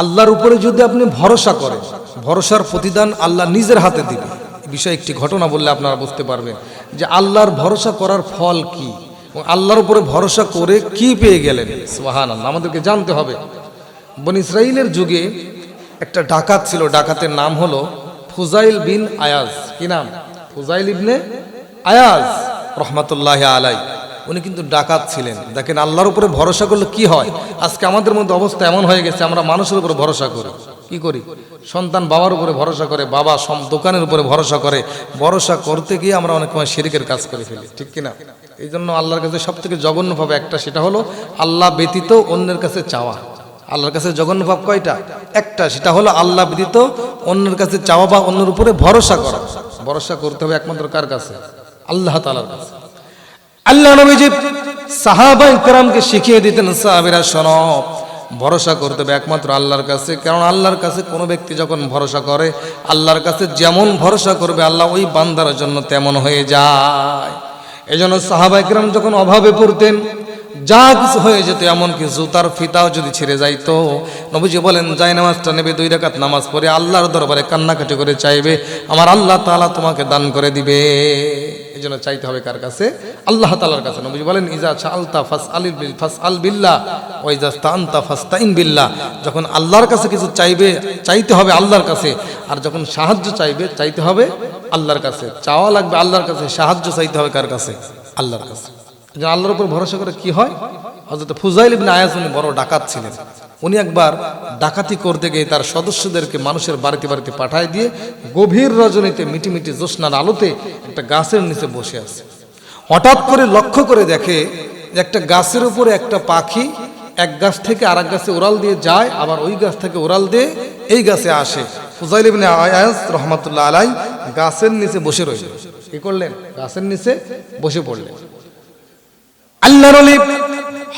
আল্লাহর উপরে যদি আপনি ভরসা করেন, ভরসার প্রতিদান আল্লাহ নিজের হাতে দিবে। বিষয়ে একটি ঘটনা বললে আপনারা বুঝতে পারবেন যে আল্লাহর ভরসা করার ফল কি আল্লাহর উপরে ভরসা করে কি পেয়ে গেলেন? সুহান আল্লাহ আমাদেরকে জানতে হবে। বন ইসরায়েলের যুগে একটা ডাকাত ছিল, ডাকাতের নাম হলো ফুজাইল বিন আয়াজ। কি নাম? ফুজাইল ইবনে আয়াজ, রহমাতুল্লাহ আলাই উনি কিন্তু ডাকাত ছিলেন। দেখেন আল্লাহর উপরে ভরসা করলে কি হয়? আজকে আমাদের মধ্যে অবস্থা এমন হয়ে গেছে, আমরা মানুষের উপরে ভরসা করি। কি করি? সন্তান বাবার উপরে ভরসা করে, বাবা সম দোকানের উপরে ভরসা করে। ভরসা করতে গিয়ে আমরা অনেক সময় শিরিকের কাজ করে ফেলি, ঠিক কিনা? এই জন্য আল্লাহর কাছে সব থেকে জঘন্যভাবে একটা, সেটা হলো আল্লাহ ব্যতীত অন্যের কাছে চাওয়া। আল্লাহর কাছে জঘন্য ভাব কয়টা? একটা, সেটা হলো আল্লাহ ব্যতীত অন্যের কাছে চাওয়া বা অন্যের উপরে ভরসা করা। ভরসা করতে হবে একমাত্র কার কাছে? আল্লাহ তালার কাছে। আল্লাহ নবীজি সাহাবা ইকরামকে শিখিয়ে দিতেন, সাহাবিরা শোনো, ভরসা করতে হবে একমাত্র আল্লাহর কাছে। কারণ আল্লাহর কাছে কোনো ব্যক্তি যখন ভরসা করে, আল্লাহর কাছে যেমন ভরসা করবে, আল্লাহ ওই বান্দার জন্য তেমন হয়ে যায়। এই জন্য সাহাবা ইকরাম যখন অভাবে পড়তেন যা কিছু হয়ে যেত এমন কিছু তার ফিতাও যদি ছেড়ে যাইতো। নবীজি বলেন, যাই নামাজটা নেবে, দুই রাকাত নামাজ পড়ে আল্লাহর দরবারে কান্নাকাটি করে চাইবে, আমার আল্লাহ তাআলা তোমাকে দান করে দিবে। এই জন্য চাইতে হবে কার কাছে? আল্লাহ তালার কাছে। নবীজি বলেন, ইজা আলতা ফাস আলিল বিল ফাস আল বিল্লাহ ও ইজা স্তানতা ফাস্তাইন বিল্লাহ। যখন আল্লাহর কাছে কিছু চাইবে, চাইতে হবে আল্লাহর কাছে, আর যখন সাহায্য চাইবে, চাইতে হবে আল্লাহর কাছে। চাওয়া লাগবে আল্লাহর কাছে, সাহায্য চাইতে হবে কার কাছে? আল্লাহর কাছে। যে আল্লাহর উপর ভরসা করে কি হয়? হজরত ফুজাইল ইবনে আয়াজ উনি বড় ডাকাত ছিলেন। উনি একবার ডাকাতি করতে গিয়ে তার সদস্যদেরকে মানুষের বাড়িতে বাড়িতে পাঠায় দিয়ে গভীর রজনীতে মিটি মিটি জ্যোৎস্নার আলোতে একটা গাছের নিচে বসে আছে। হঠাৎ করে লক্ষ্য করে দেখে একটা গাছের উপরে একটা পাখি এক গাছ থেকে আর এক গাছে উড়াল দিয়ে যায়, আবার ওই গাছ থেকে উড়াল দিয়ে এই গাছে আসে। ফুজাইল ইবনে আয়াজ রহমাতুল্লাহ আলাই গাছের নিচে বসে রইলেন কি করলেন? গাছের নিচে বসে পড়লেন। আল্লাহর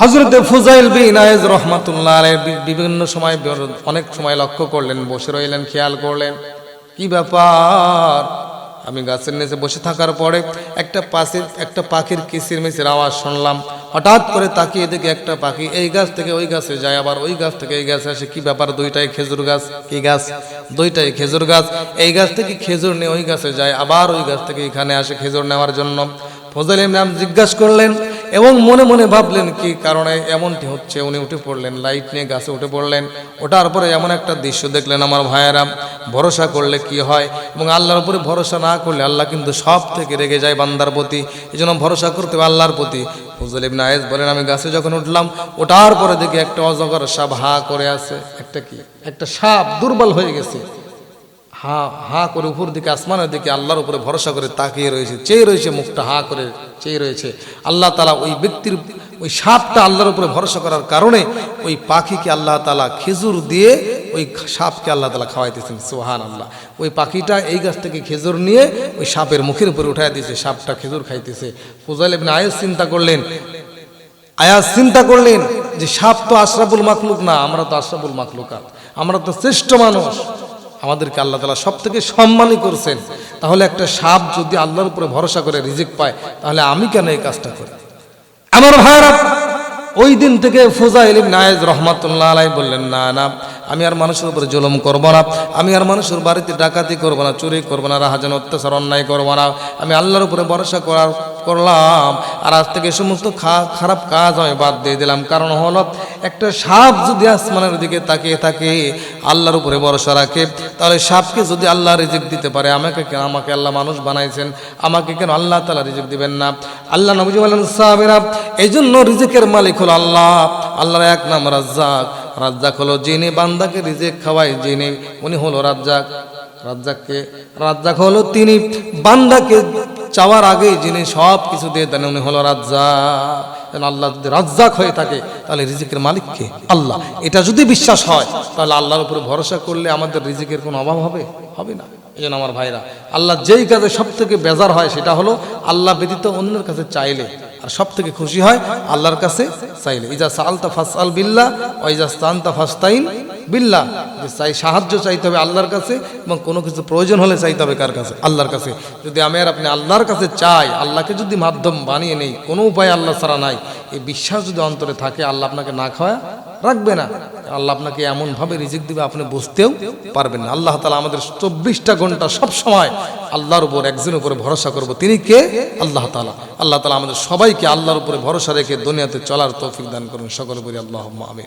হজরত ফুজাইল বিন আয়েজ রহমাতুল্লাহ বিভিন্ন সময় অনেক সময় লক্ষ্য করলেন, বসে রইলেন, খেয়াল করলেন। কি ব্যাপার? আমি গাছের নিচে বসে থাকার পরে একটা পাশের একটা পাখির কিসির মিচির আওয়াজ শুনলাম। হঠাৎ করে তাকিয়ে দেখি একটা পাখি এই গাছ থেকে ওই গাছে যায়, আবার ওই গাছ থেকে এই গাছে আসে। কি ব্যাপার? দুইটাই খেজুর গাছ? কি গাছ? দুইটাই খেজুর গাছ। এই গাছ থেকে খেজুর নিয়ে ওই গাছে যায়, আবার ওই গাছ থেকে এখানে আসে খেজুর নেওয়ার জন্য। ফজল নাম জিজ্ঞাসা করলেন এবং মনে মনে ভাবলেন, কি কারণে এমনটি হচ্ছে? উনি উঠে পড়লেন, লাইট নিয়ে গাছে উঠে পড়লেন। ওঠার পরে এমন একটা দৃশ্য দেখলেন আমার ভাইয়েরা, ভরসা করলে কি হয়? এবং আল্লাহর উপরে ভরসা না করলে আল্লাহ কিন্তু সব থেকে রেগে যায় বান্দার প্রতি। এই জন্য ভরসা করতে হবে আল্লাহর প্রতি। ফজল ইবনে আয়েজ বলেন, আমি গাছে যখন উঠলাম, ওঠার পরে দেখি একটা অজগর সাপ হা করে আছে। একটা কি? একটা সাপ দুর্বল হয়ে গেছে। হা হা করে উপর দিকে, আসমানের দিকে আল্লাহর উপরে ভরসা করে তাকিয়ে রয়েছে, চেয়ে রয়েছে মুখটা হা করে চেয়ে রয়েছে। আল্লাহ তালা ওই ব্যক্তির, ওই সাপটা আল্লাহর উপরে ভরসা করার কারণে ওই পাখিকে আল্লাহ তালা খেজুর দিয়ে ওই সাপকে আল্লাহ তালা খাওয়াইতেছেন সোহান আল্লাহ ওই পাখিটা এই গাছ থেকে খেজুর নিয়ে ওই সাপের মুখের উপরে উঠাই দিয়েছে, সাপটা খেজুর খাইতেছে। ফুজাইল ইবনে আয়েস চিন্তা করলেন আয়াজ চিন্তা করলেন যে সাপ তো আশরাফুল মাকলুক না, আমরা তো আশরাফুল মাকলুকাত আমরা তো শ্রেষ্ঠ মানুষ। আমাদেরকে আল্লাহ তালা সব থেকে সম্মানই করছেন। তাহলে একটা সাপ যদি আল্লাহর উপরে ভরসা করে, রিজিক পায়, তাহলে আমি কেন এই কাজটা করি? আমার ভাইরা ওই দিন থেকে ফুজা ইলিম নায়েজ রহমাতুল্লাহ আলাই বললেন, না না, আমি আর মানুষের উপরে জুলুম করব না। আমি আর মানুষের বাড়িতে ডাকাতি করব না, চুরি করব না, রাহাজান, অত্যাচার, অন্যায় করব না। আমি আল্লাহর উপরে ভরসা করার করলাম। আর আজ থেকে সমস্ত খারাপ কাজ আমি বাদ দিয়ে দিলাম। কারণ হলো একটা সাপ যদি আসমানের দিকে তাকিয়ে থাকে, আল্লাহর উপরে ভরসা রাখে, তাহলে সাপকে যদি আল্লাহ রিজিক দিতে পারে, আমাকে কেন, আমাকে আল্লাহ মানুষ বানাইছেন, আমাকে কেন আল্লাহ তালা রিজিক দিবেন না? আল্লাহ নবজি বলেন, সাহাবেরা এই জন্য রিজিকের মালিক হলো আল্লাহ। আল্লাহর এক নাম রাজ্জাক। রাজ্জাক হলো যিনি বান্দাকে রিজিক খাওয়ায়, যিনি, উনি হলো রাজ্জাক। রাজ্জাককে, রাজ্জাক হলো তিনি বান্দাকে চাওয়ার আগে যিনি সব কিছু দিয়ে দেন, উনি হলো রাজ্জাক। যেন আল্লাহ যদি রাজ্জাক হয়ে থাকে, তাহলে রিজিকের মালিককে আল্লাহ। এটা যদি বিশ্বাস হয়, তাহলে আল্লাহর উপরে ভরসা করলে আমাদের রিজিকের কোনো অভাব হবে? হবে না। এই জন্য আমার ভাইরা, আল্লাহ যেই কাজে সব থেকে বেজার হয়, সেটা হলো আল্লাহ ব্যতীত অন্যের কাছে চাইলে। আর সব থেকে খুশি হয় আল্লাহর কাছে চাইলে। ইজা সালতা ফাস আল বিল্লাহ ও ইজা স্তানতা ফাস্তাইন বিল্লাহ, যে চাই সাহায্য চাইতে হবে আল্লাহর কাছে এবং কোনো কিছু প্রয়োজন হলে চাইতে হবে কার কাছে? আল্লাহর কাছে। যদি আমি আর আপনি আল্লাহর কাছে চাই, আল্লাহকে যদি মাধ্যম বানিয়ে নেই, কোনো উপায় আল্লাহ ছাড়া নাই, এই বিশ্বাস যদি অন্তরে থাকে, আল্লাহ আপনাকে না খাওয়া রাখবে না। আল্লাহ আপনাকে এমনভাবে রিজিক দিবে, আপনি বুঝতেও পারবেন না। আল্লাহ তালা আমাদের চব্বিশটা ঘণ্টা সব সময় আল্লাহর উপর, একজনের উপরে ভরসা করব। তিনি কে? আল্লাহ তালা আল্লাহ তালা আমাদের সবাইকে আল্লাহর উপরে ভরসা রেখে দুনিয়াতে চলার তৌফিক দান করুন। সকল করি আল্লাহ আমি